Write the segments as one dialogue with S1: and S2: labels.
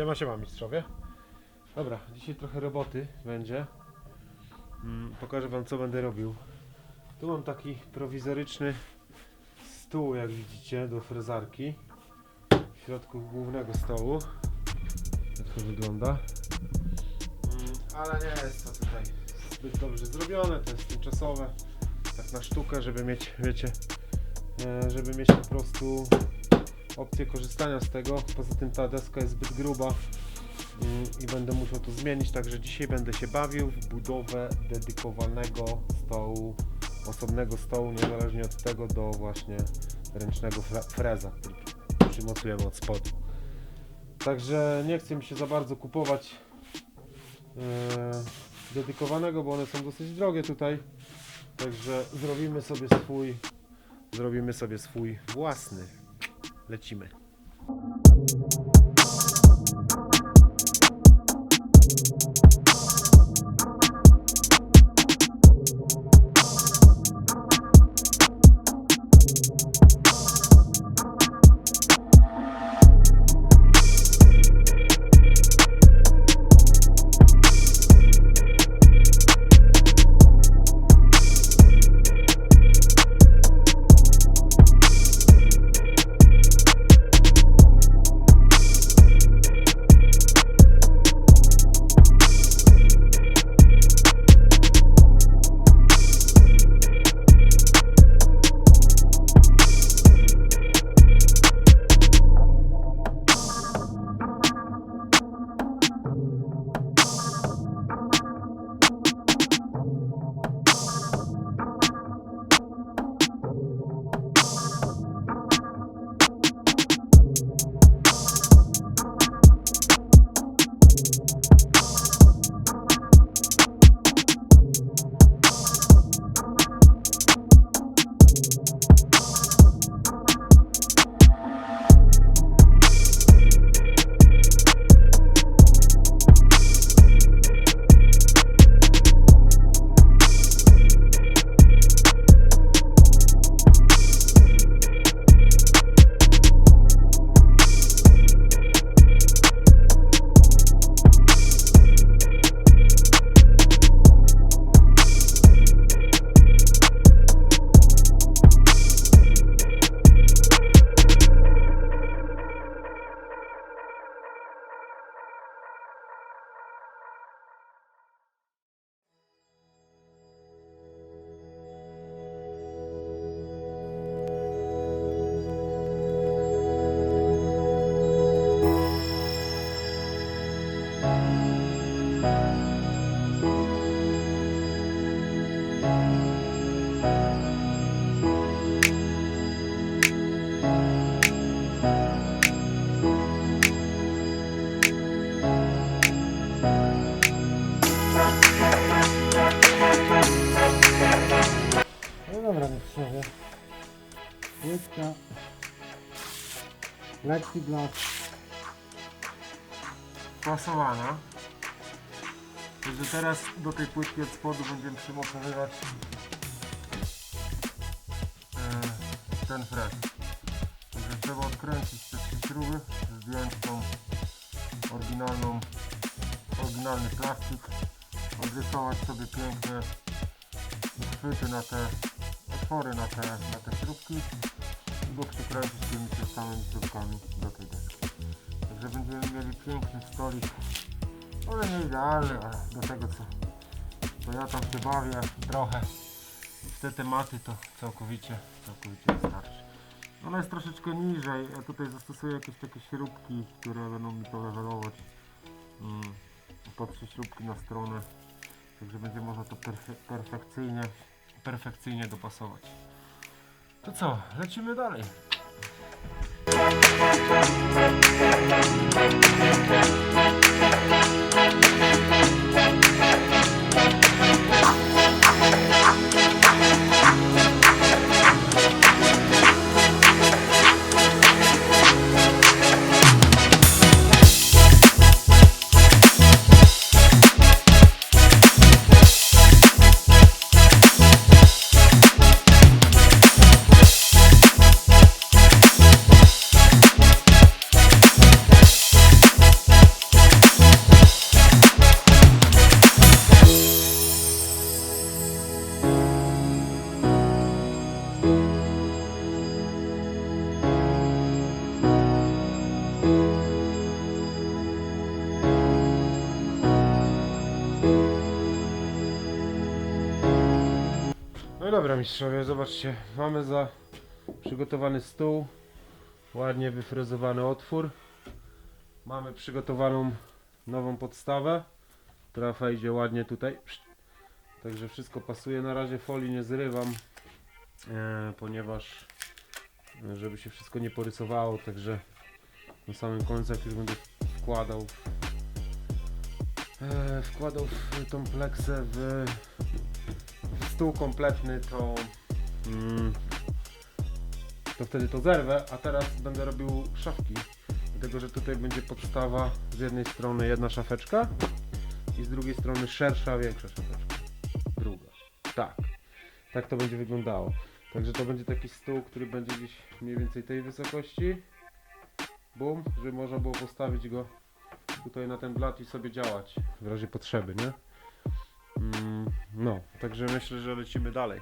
S1: Siema, siema mistrzowie. Dobra, dzisiaj trochę roboty będzie. Mm, pokażę wam co będę robił. Tu mam taki prowizoryczny stół, jak widzicie, do frezarki. W środku głównego stołu. Jak to wygląda. Mm, ale nie jest to tutaj zbyt dobrze zrobione, to jest tymczasowe. Tak na sztukę, żeby mieć, wiecie, e, żeby mieć po prostu opcję korzystania z tego. Poza tym ta deska jest zbyt gruba mm, i będę musiał to zmienić, także dzisiaj będę się bawił w budowę dedykowanego stołu, osobnego stołu, niezależnie od tego do właśnie ręcznego fre- freza, który przymocujemy od spodu. Także nie chcę mi się za bardzo kupować e, dedykowanego, bo one są dosyć drogie tutaj. Także zrobimy sobie swój, zrobimy sobie swój własny. Lecimy. No dobra, mistrzowie. Płytka. Plexiglas. Pasowana. Także teraz do tej płytki od spodu będziemy przymocowywać e, ten frez. Także trzeba odkręcić te trzy śruby, zdjąć tą oryginalną, oryginalny plastik, odrysować sobie piękne chwyty na te otwory na te, na te śrubki go przykręcić tymi samymi śrubkami do tej deski. Także będziemy mieli piękny stolik. Może nie idealny, ale do tego co, co ja tam się bawię trochę w te tematy to całkowicie, całkowicie wystarczy. Ona jest troszeczkę niżej, ja tutaj zastosuję jakieś takie śrubki, które będą mi to levelować mm, po trzy śrubki na stronę. Także będzie można to perfe perfekcyjnie, perfekcyjnie dopasować. To co, lecimy dalej. Mistrzowie, zobaczcie, mamy za przygotowany stół, ładnie wyfrezowany otwór. Mamy przygotowaną nową podstawę, która wejdzie ładnie tutaj. Także wszystko pasuje. Na razie folii nie zrywam, e, ponieważ e, żeby się wszystko nie porysowało, także na samym końcu jak już będę wkładał e, wkładał w tą pleksę w stół kompletny, to mm, to wtedy to zerwę, a teraz będę robił szafki. Dlatego, że tutaj będzie podstawa z jednej strony jedna szafeczka i z drugiej strony szersza, większa szafeczka. Druga. Tak. Tak to będzie wyglądało. Także to będzie taki stół, który będzie gdzieś mniej więcej tej wysokości. Bum, żeby można było postawić go tutaj na ten blat i sobie działać w razie potrzeby, nie? Mm, no, także myślę, że lecimy dalej.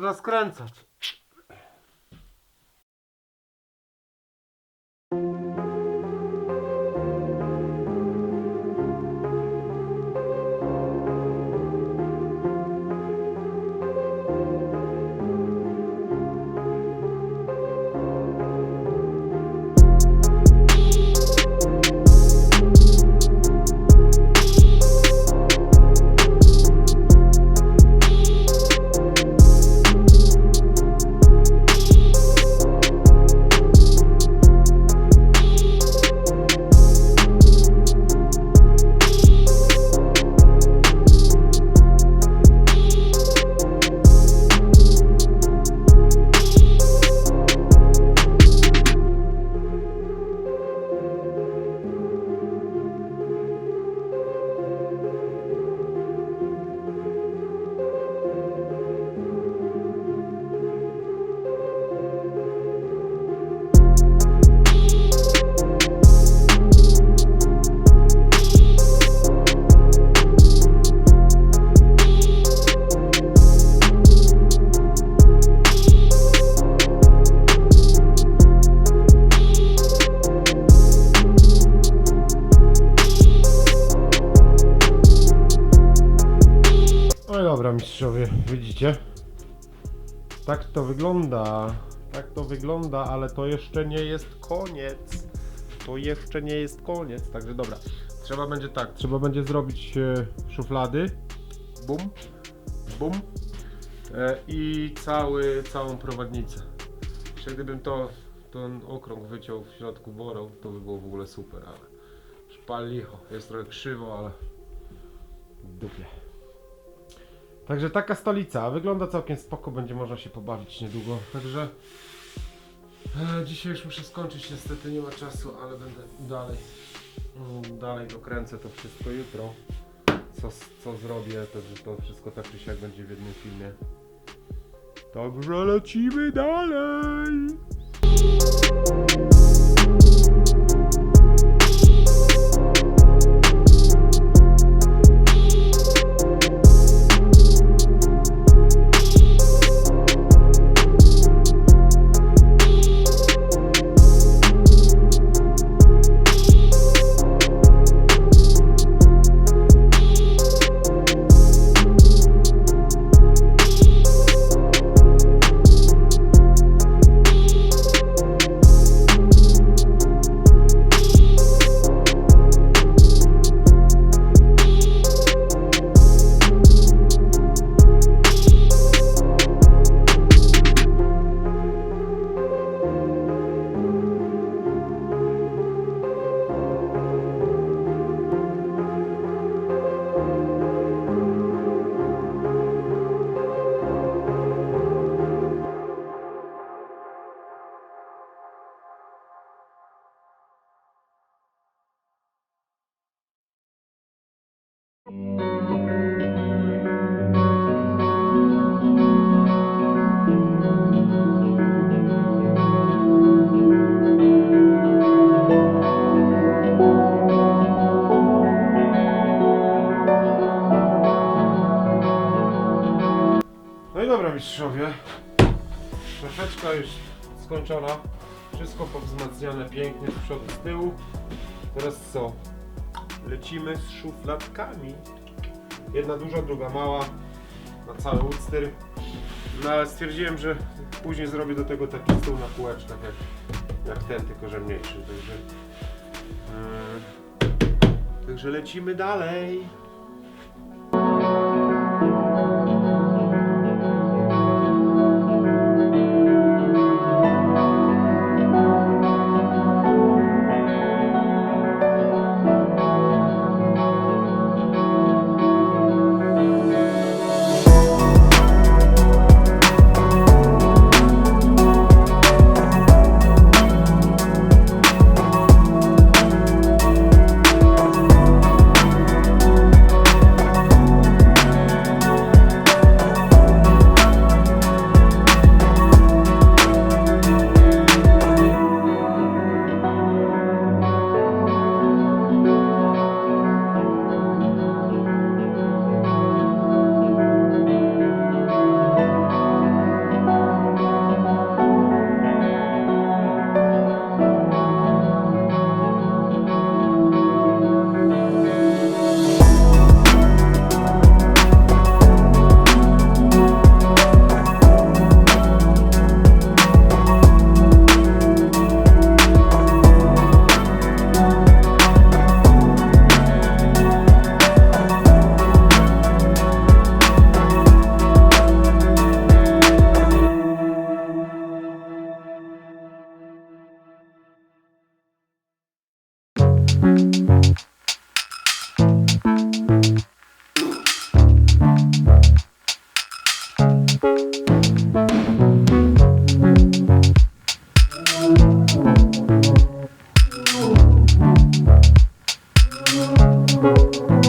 S1: Można skręcać. Dobra, mistrzowie, widzicie? Tak to wygląda. Tak to wygląda, ale to jeszcze nie jest koniec. To jeszcze nie jest koniec. Także dobra. Trzeba będzie tak, trzeba będzie zrobić e, szuflady. Bum. Bum. E, I cały, całą prowadnicę. Jeszcze gdybym to, ten okrąg wyciął w środku worą, to by było w ogóle super, ale szpal licho. Jest trochę krzywo, ale dupie. Także taka stolica, wygląda całkiem spoko, będzie można się pobawić niedługo. Także e, dzisiaj już muszę skończyć, niestety nie ma czasu, ale będę dalej, mm, dalej dokręcę to wszystko jutro. Co, co zrobię, to, to wszystko tak czy siak będzie w jednym filmie. Także lecimy dalej! Także szafeczka już skończona. Wszystko powzmacniane pięknie z przodu, z tyłu. Teraz co? Lecimy z szufladkami. Jedna duża, druga mała. Na cały Woodster. No ale stwierdziłem, że później zrobię do tego taki stół na półeczkach jak, jak ten, tylko że mniejszy. Także, yy, także lecimy dalej. No i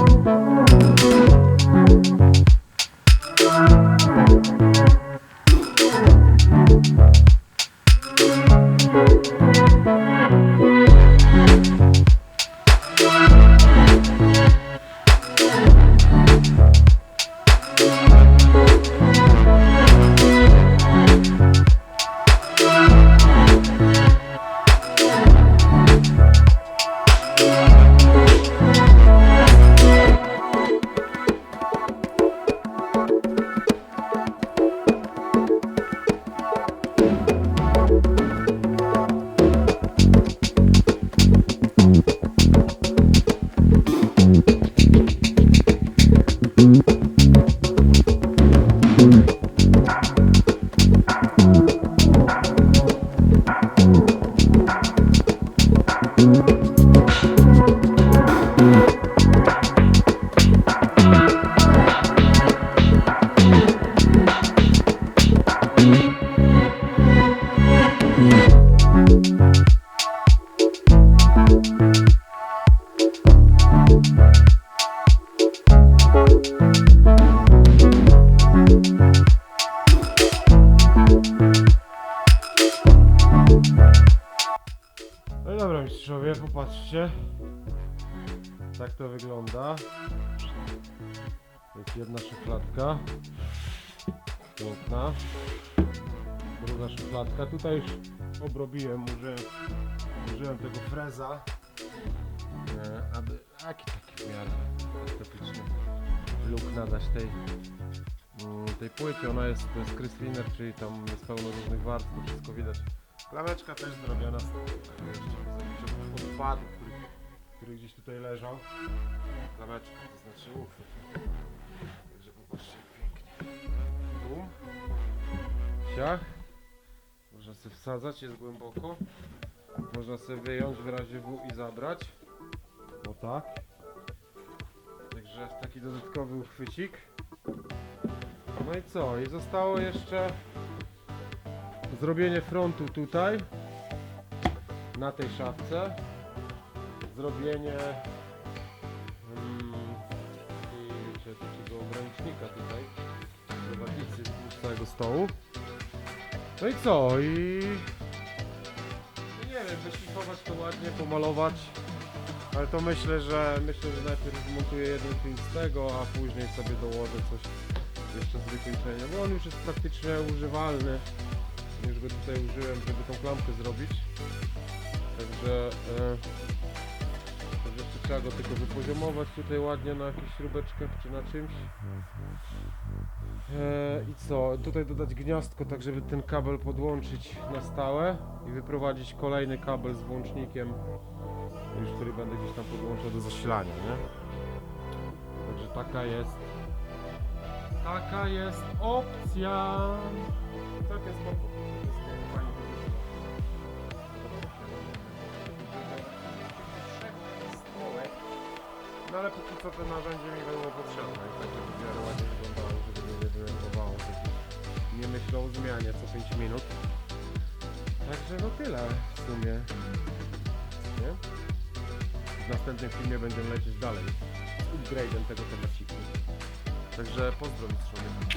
S1: Tak to wygląda. Jest jedna szufladka. Piękna. Druga szufladka. Tutaj już obrobiłem, użyłem, użyłem tego freza. e, Aby jaki taki w miarę estetyczny look nadać tej, mm, tej płycie. Ona jest, to jest Crystliner, czyli tam jest pełno różnych warstw, wszystko widać. Klameczka też zrobiona z z jakiegoś odpadu, który, gdzieś tutaj leżał. Klameczka, to znaczy uchwyt. Także popatrzcie pięknie. Bum. Siach. Można sobie wsadzać, jest głęboko. Można sobie wyjąć w razie W i zabrać. O tak. Także taki dodatkowy uchwycik. No i co? I zostało jeszcze zrobienie frontu tutaj na tej szafce zrobienie mm, i, wiecie, takiego ogranicznika tutaj prowadnicy z całego stołu no i co i i nie wiem wyszlifować to ładnie pomalować ale to myślę, że myślę, że najpierw zmontuję jeden film z tego, a później sobie dołożę coś jeszcze z wykończenia, bo on już jest praktycznie używalny. Już go tutaj użyłem, żeby tą klamkę zrobić. Także e, trzeba go tylko wypoziomować tutaj ładnie na jakichś śrubeczkach czy na czymś. E, I co? Tutaj dodać gniazdko, tak żeby ten kabel podłączyć na stałe i wyprowadzić kolejny kabel z włącznikiem, już który będę gdzieś tam podłączał do zasilania, nie? Także taka jest. Taka jest opcja. Fajnie No ale póki co to narzędzie mi było potrzebne i tak żeby w miarę ładnie wyglądało, żeby nie denerwowało, nie myślał o zmianie co 5 minut. Także no tyle w sumie. Nie? W następnym filmie będziemy lecieć dalej z upgrade'em tego temaciku. Także pozdrowić sobie.